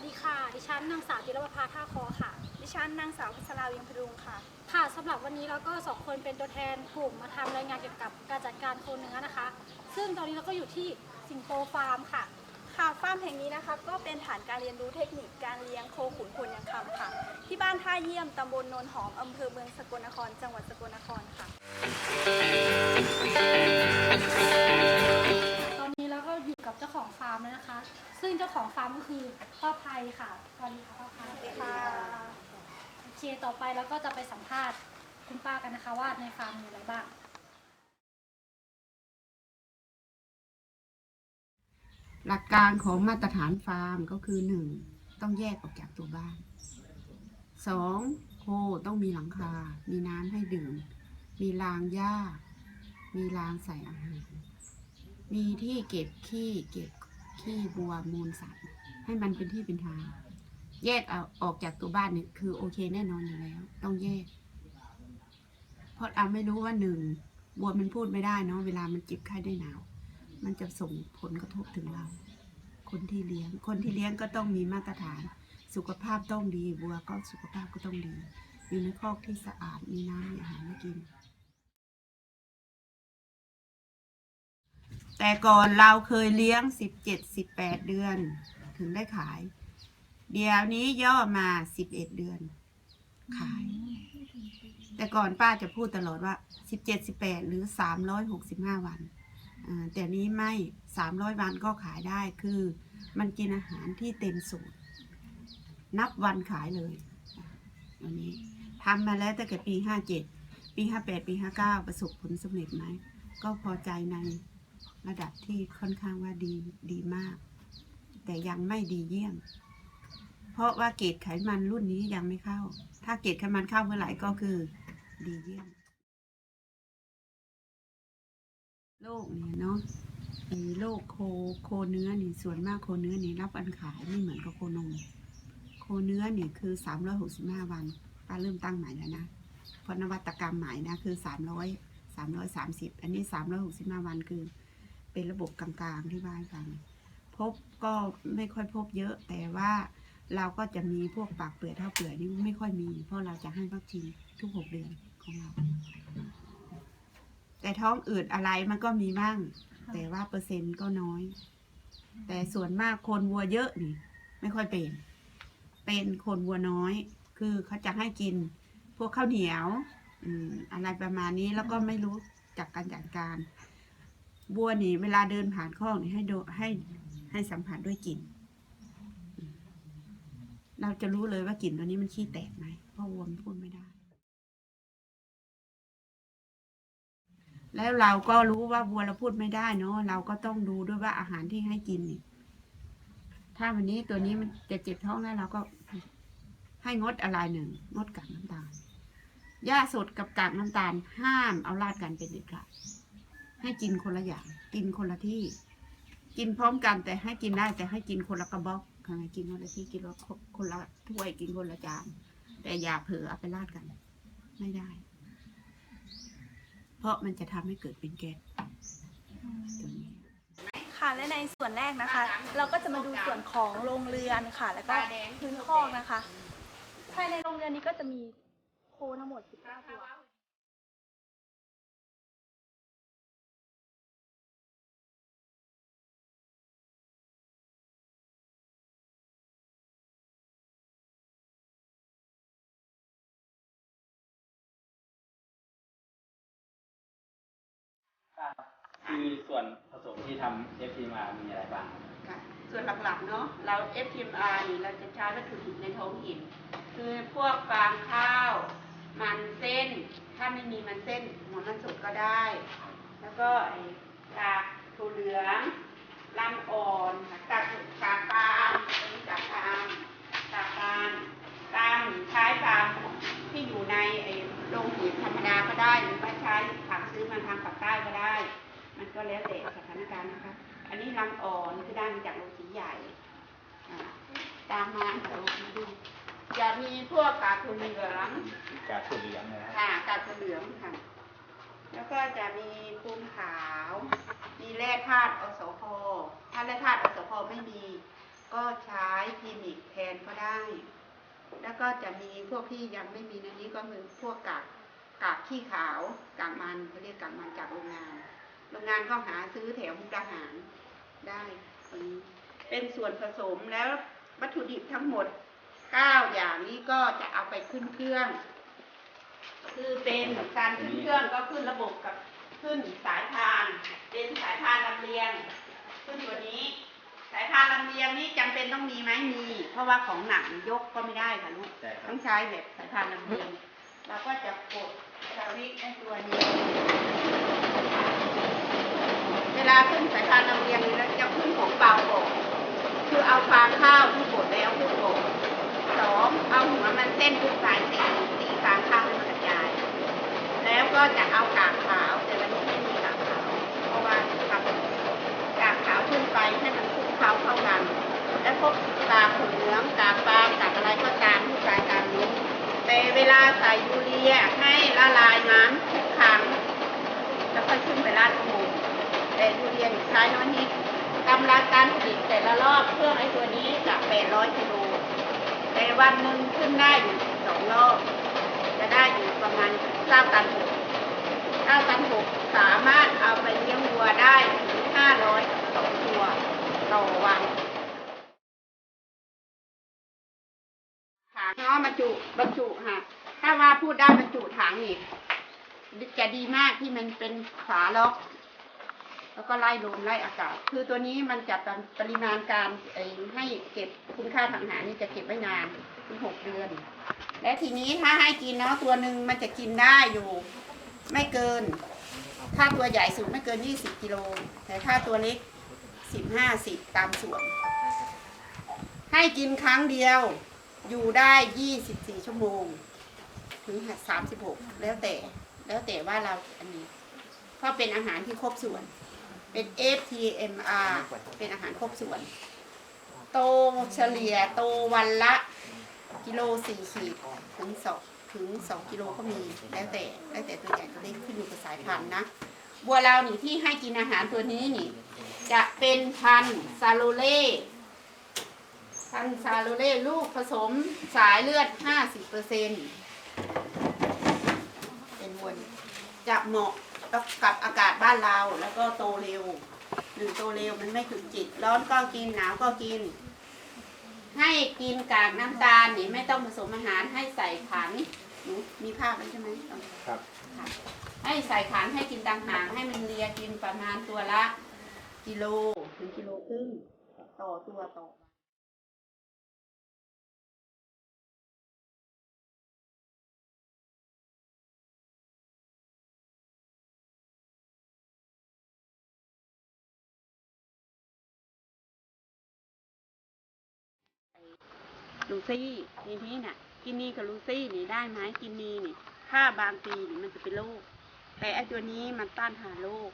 สดีค่ะ ดิฉันนางสาวจิรประภาท่าคอค่ะ ดิฉันนางสาวพัชราเวียงพดุงค่ะ ค่ะสำหรับวันนี้เราก็สองคนเป็นตัวแทนกลุ่มมาทำรายงานเกี่ยวกับการจัดการโคเนื้อนะคะ ซึ่งตอนนี้เราก็อยู่ที่สิงโตฟาร์มค่ะ ค่ะฟาร์มแห่งนี้นะคะก็เป็นฐานการเรียนรู้เทคนิคการเลี้ยงโคขุนพลยังคำค่ะ ที่บ้านท่าเยี่ยมตำบลโนนหอมอำเภอเมืองสกลนคร จังหวัดสกลนครค่ะ ของฟาร์มแล้วนะคะ ซึ่งเจ้าของฟาร์มก็คือพ่อไพค่ะสวัสดีค่ะพ่อไพสวัสดีค่ะโอเคต่อไปเราก็จะไปสัมภาษณ์คุณป้ากันนะคะว่าในฟาร์มมีอะไรบ้าง หลักการของมาตรฐานฟาร์มก็คือหนึ่งต้องแยกออกจากตัวบ้านสองโคต้องมีหลังคา มีน้ำให้ดื่ม มีรางหญ้า มีรางใส่อาหาร มีที่เก็บขี้เก็บขี้บัวมูลสัตว์ให้มันเป็นที่เป็นทาง แยกเอาออกจากตัวบ้านเนี่ยคือโอเคแน่นอนอยู่แล้ว ต้องแยก เพราะอาไม่รู้ว่าหนึ่งบัวมันพูดไม่ได้เนาะเวลามันเจ็บไข้ได้หนาว มันจะส่งผลกระทบถึงเรา คนที่เลี้ยง คนที่เลี้ยงก็ต้องมีมาตรฐาน สุขภาพต้องดีบัวก็สุขภาพก็ต้องดี อยู่ในคอกที่สะอาดมีน้ำมีอาหารให้กิน แต่ก่อนเราเคยเลี้ยงสิบเจ็ดสิบแปดเดือน ถึงได้ขาย เดี๋ยวนี้ย่อมาสิบเอ็ดเดือน ขาย แต่ก่อนป้าจะพูดตลอดว่าสิบเจ็ดสิบแปดหรือสามร้อยหกสิบห้าวันอ่าแต่นี้ไม่สามร้อยวันก็ขายได้คือ มันกินอาหารที่เต็มสูตร นับวันขายเลยอะอันนี้ทำมาแล้วตั้งแต่ปีห้าเจ็ดปีห้าแปดปีห้าเก้าประสบผลสำเร็จไหม ก็พอใจใน ระดับที่ค่อนข้างว่าดีดีมาก แต่ยังไม่ดีเยี่ยม เพราะว่าเกรดไขมันรุ่นนี้ยังไม่เข้า ถ้าเกรดไขมันเข้าเมื่อไหร่ก็คือ ดีเยี่ยมโรคเนี่ยเนาะไอ้โรคโคโคเนื้อนี่ส่วนมากโคเนื้อนี่รับอันขายไม่เหมือนกับโคนม โคเนื้อนี่คือสามร้อยหกสิบห้าวันป้าเริ่มตั้งใหม่แล้วนะเพราะนวัตกรรมใหม่นะคือสามร้อยสามร้อยสามสิบอันนี้สามร้อยหกสิบห้าวันคือ เป็นระบบกลางๆที่บ้านฟัง พบก็ไม่ค่อยพบเยอะแต่ว่าเราก็จะมีพวกปากเปื่อยเท่าเปื่อยนี่ไม่ค่อยมี เพราะเราจะให้วัคซีนทุกหกเดือนของเรา แต่ท้องอืดอะไรมันก็มีบ้าง แต่ว่าเปอร์เซ็นต์ก็น้อย แต่ส่วนมากคนวัวเยอะนี่ ไม่ค่อยเป็น เป็นคนวัวน้อย คือเขาจะให้กิน พวกข้าวเหนียว อืมอะไรประมาณนี้แล้วก็ไม่รู้จักการจัดการ วัวนี่เวลาเดินผ่านข้อกนี่ให้ดูให้ให้สัมผัสด้วยกลิ่น เราจะรู้เลยว่ากลิ่นตัวนี้มันขี้แตกไหมเพราะวัวมันพูดไม่ได้ แล้วเราก็รู้ว่าวัวเราพูดไม่ได้เนาะเราก็ต้องดูด้วยว่าอาหารที่ให้กินนี่ถ้าวันนี้ตัวนี้มันจะเจ็บท้องแล้วเราก็ให้งดอะไรหนึ่งงดกากน้ำตาลหญ้าสดกับกากน้ำตาลห้ามเอาราดกันเป็นเด็ดขาด ให้กินคนละอย่าง กินคนละที่ กินพร้อมกันแต่ให้กินได้แต่ให้กินคนละกระบอกค่ะกินคนละที่กินคนละถ้วยกินคนละจานแต่อย่าเผลอเอาไปราดกัน ไม่ได้ เพราะมันจะทำให้เกิดเป็นแก๊สตัวนี้ค่ะและในส่วนแรกนะคะ เราก็จะมาดูส่วนของโรงเรือนค่ะ แล้วก็พื้นคอกนะคะ ภายในโรงเรือนนี้ก็จะมีโคทั้งหมด19ตัว คือส่วนผสมที่ทำ FTMR มีอะไรบ้างค่ะส่วนหลักๆเนาะเรา FTMR นี่เราจะใช้วัตถุดิบในท้องถิ่นคือพวกฟางข้าว มันเส้น ถ้าไม่มีมันเส้นหัวมันสดก็ได้ แล้วก็ไอ้กากถั่วเหลืองลำอ่อนกากกากปาล์มนี้กากปาล์มกากปาล์มตามใช้ตามที่อยู่ในไอ้โรงปุ๋ยธรรมดาก็ได้หรือว่าใช้ผัก ซื้อมาทางปากใต้ก็ได้ มันก็แล้วแต่สถานการณ์นะคะ อันนี้ลำอ่อนคือได้มาจากโรงสีใหญ่อ่าตามมาเดี๋ยวมาดูจะมีพวกกากถั่วเหลืองกากถั่วเหลืองนะครับค่ะกากถั่วเหลืองค่ะ แล้วก็จะมีปูนขาว มีแร่ธาตุอสพถ้าแร่ธาตุอสพไม่มี ก็ใช้พรีมิกแทนก็ได้ แล้วก็จะมีพวกที่ยังไม่มีในนี้ก็คือพวกกาก กากขี้ขาวกากมันเขาเรียกกากมันจากโรงงาน โรงงานก็หาซื้อแถวมุกดาหารได้ตรงนี้เป็นส่วนผสมแล้ววัตถุดิบทั้งหมด 9 อย่างนี้ก็จะเอาไปขึ้นเครื่อง คือเป็นการขึ้นเครื่องก็ขึ้นระบบกับขึ้นสายพาน เป็นสายพานลำเลียง ขึ้นตัวนี้ สายพานลำเลียงนี่จำเป็นต้องมีไหมมี เพราะว่าของหนักยกก็ไม่ได้ค่ะลูกใช่ครับต้องใช้แบบสายพานลำเลียง เราก็จะกดสวิตช์ไอ้ตัวนี้ เวลาขึ้นสายพานลำเลียงนี่เราจะขึ้นของเบาก่อนคือเอาฟางข้าวที่บดแล้วขึ้นก่อนสองเอาหัวมันเส้นขึ้สายตีตีฟางข้าวให้มันกระจาย แล้วก็จะเอากากขาวแต่วันนี้ไม่มีกากขาวเพราะว่าทำกากขาวขึ้นไปให้มันคลุกเคล้าเข้ากัน แล้วพวกกากถั่วเหลืองกากปลากากอะไรก็ตาม แต่เวลาใส่ยูเรียให้ละลายน้ำทุกครั้งแล้วก็ขึ้นไปราดข้างบนแต่ยูเรียใช้น้อยนิดกำลังการผลิตแต่ละรอบเครื่องไอ้ตัวนี้จะ800กิโลแต่วันหนึ่งขึ้นได้อยู่สองรอบ จะได้อยู่ประมาณ9ตันหก9ตันหกสามารถเอาไปเลี้ยงวัวได้ถึง500สอตัวต่อวัน ถังเนาะบรรจุบรรจุค่ะ ถ้าว่าพูดได้บรรจุถังอีกจะดีมากที่มันเป็นฝาล็อก แล้วก็ไล่ลมไล่อากาศ คือตัวนี้มันจะปริมาณการให้เก็บคุณค่าทางอาหารนี่จะเก็บไว้นานถึงหกเดือน และทีนี้ถ้าให้กินเนาะตัวหนึ่งมันจะกินได้อยู่ ไม่เกิน ถ้าตัวใหญ่สุดไม่เกินยี่สิบกิโล แต่ถ้าตัวเล็กสิบห้าสิบตามส่วน ให้กินครั้งเดียว อยู่ได้ยี่สิบสี่ชั่วโมง ถึงสามสิบหกแล้วแต่ แล้วแต่ว่าเราอันนี้ เพราะเป็นอาหารที่ครบส่วน เป็น FTMR เป็นอาหารครบส่วน โตเฉลี่ยโตวันละกิโลสี่ขีดถึงสองถึงสองกิโลก็มี แล้วแต่แล้วแต่ตัวใหญ่ตัวเล็กขึ้นอยู่กับสายพันธุ์นะ บัวเรานี่ที่ให้กินอาหารตัวนี้นี่ จะเป็นพันธุ์ซาโลเล่ พันธุ์ซาโลเล่ลูกผสมสายเลือด 50เปอร์เซ็นเป็นวัวนี่จะเหมาะกับอากาศบ้านเราแล้วก็โตเร็วหรือโตเร็วมันไม่ถึงจิต ร้อนก็กินหนาวก็กิน ให้กินกากน้ำตาลนี่ไม่ต้องผสมอาหารให้ใส่ขันหนูมีภาพไหมใช่ไหมครับค่ะให้ใส่ขันให้กินต่างหากให้มันเลียกินประมาณตัวละ กิโลถึงกิโลครึ่งต่อตัวต่อ ลูซี่ทีนี้น่ะ กินนี่กับลูซี่นี่ได้ไหมกินนี่นี่ถ้าบางปีนี่มันจะเป็นโรคแต่ไอตัวนี้มันต้านทานโรค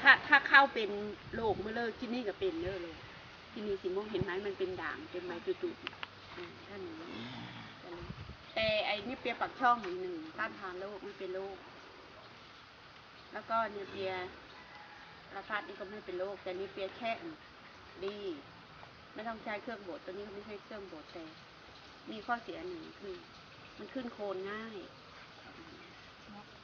ถ้าถ้าเข้าเป็นโรคเมื่อเลิกกินนี่ก็เป็นเด้อเลยกินนี่สีม่วงเห็นไหมมันเป็นด่างเป็นใบจุดๆท่านนี้แต่ไอนี่เปียปักช่องอีกหนึ่งต้านทานโรคไม่เป็นโรคแล้วก็เนี่ยเปียราพาดนี่ก็ไม่เป็นโรคแต่นี่เปียแค่ดี ไม่ต้องใช้เครื่องบดตัวนี้ก็ไม่ใช่เครื่องบดแต่ มีข้อเสียหนึ่งคือ มันขึ้นโคนง่าย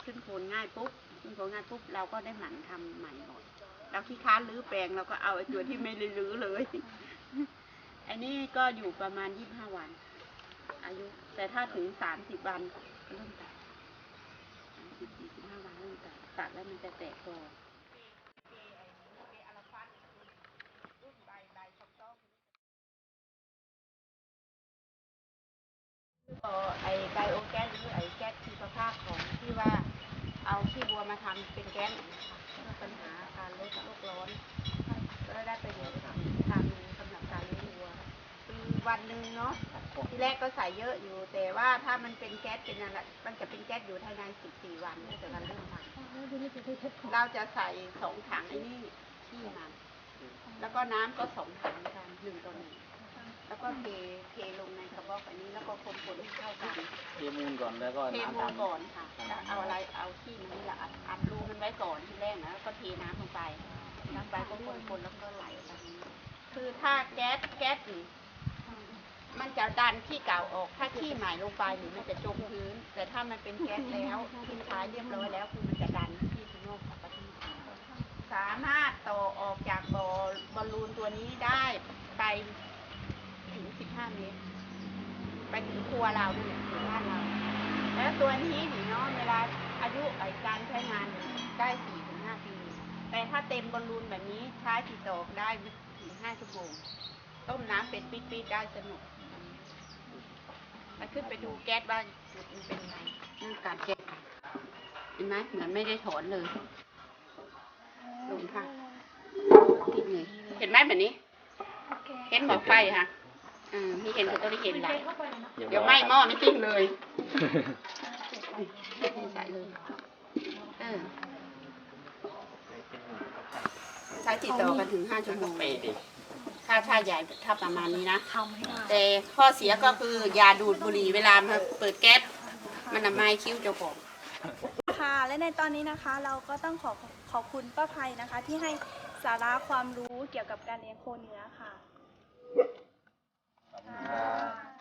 ขึ้นโคนง่ายปุ๊บขึ้นโคนง่ายปุ๊บเราก็ได้หมั่นทำใหม่หมดเราขี้ค้านรื้อแปลงเราก็เอาไอ้ตัวที่ไม่ได้รื้อเลยอันนี้ก็อยู่ประมาณยี่ห้าวัน อายุ แต่ถ้าถึงสามสิบวันเริ่มแตัดสามสิบสี่สิบห้าวันเริ่มแตัดตัดแล้วมันจะแตกกอ เอ่อ ไอไบโอแก๊สหรือไอแก๊สชีวภาพของที่ว่าเอาขี้วัวมาทำเป็นแก๊สเพื่อปัญหาการลดโลกร้อนก็ได้ประโยชน์ทางสำหรับการเลี้ยงวัวคือวันหนึ่งเนาะที่แรกก็ใส่เยอะอยู่ แต่ว่าถ้ามันเป็นแก๊สเป็นอะไรมันจะเป็นแก๊สอยู่ภายใน 14 วันตั้งแต่วันเริ่มทำเราจะใส่สองถังไอ้นี่ขี้มันแล้วก็น้ำก็สองถังกันหนึ่งต่อหนึ่ง แล้วก็เทเทลงในกระบอกอันนี้แล้วก็คนคนให้เข้ากันเทมูลก่อนแล้วก็เทน้ำมูลตามก่อนค่ะแล้วเอาอะไรเอาขี้มันนี่แหละอัดอัดรูมันไว้ก่อนที่แรกนะแล้วก็เทน้ำลงไปน้ำไปก็คนคนแล้วก็ไหลไปคือถ้าแก๊สแก๊สนี่มันจะดันขี้เก่าออก ถ้าขี้ใหม่ลงไปนี่มันจะจมพื้น แต่ถ้ามันเป็นแก๊สแล้วทิ้งท้ายเรียบร้อยแล้วคือมันจะดันขี้ข้างนอกกลับมาที่สามารถต่อออกจากบอบอลลูนตัวนี้ได้ไป ถึง15เมตร ไปถึงครัวเราเนี่ยถึงบ้านเรา แล้วตัวนี้นี่เนาะเวลาอายุไอการใช้งานเนี่ยได้สี่ถึงห้าปี แต่ถ้าเต็มบอลลูนแบบนี้ใช้กี่ดอกได้ถึงห้าชั่วโมง ต้มน้ำเป็นปี๊ดๆได้สนุกมาขึ้นไปดูแก๊สว่าจุดมันเป็นไงนี่การแก๊สค่ะเห็นไหมเหมือนไม่ได้ถอนเลยลงค่ะติดเลยเห็นไหมแบบนี้ เห็นบอกไฟค่ะ อืมมีเห็นก็ต้องได้เห็นหลายเดี๋ยวไหม้หม้อไม่ติ้งเลยใส่เลยเออใช้ติดต่อกันถึงห้าชั่วโมงไปดิถ้าถ้าใหญ่ถ้าประมาณนี้นะแต่ข้อเสียก็คืออย่าดูดบุหรี่เวลามาเปิดแก๊สมันทำให้คิ้วเจ้าของค่ะและในตอนนี้นะคะเราก็ต้องขอขอบคุณป้าภัยนะคะ ที่ให้สาระความรู้เกี่ยวกับการเลี้ยงโคเนื้อค่ะ Amen.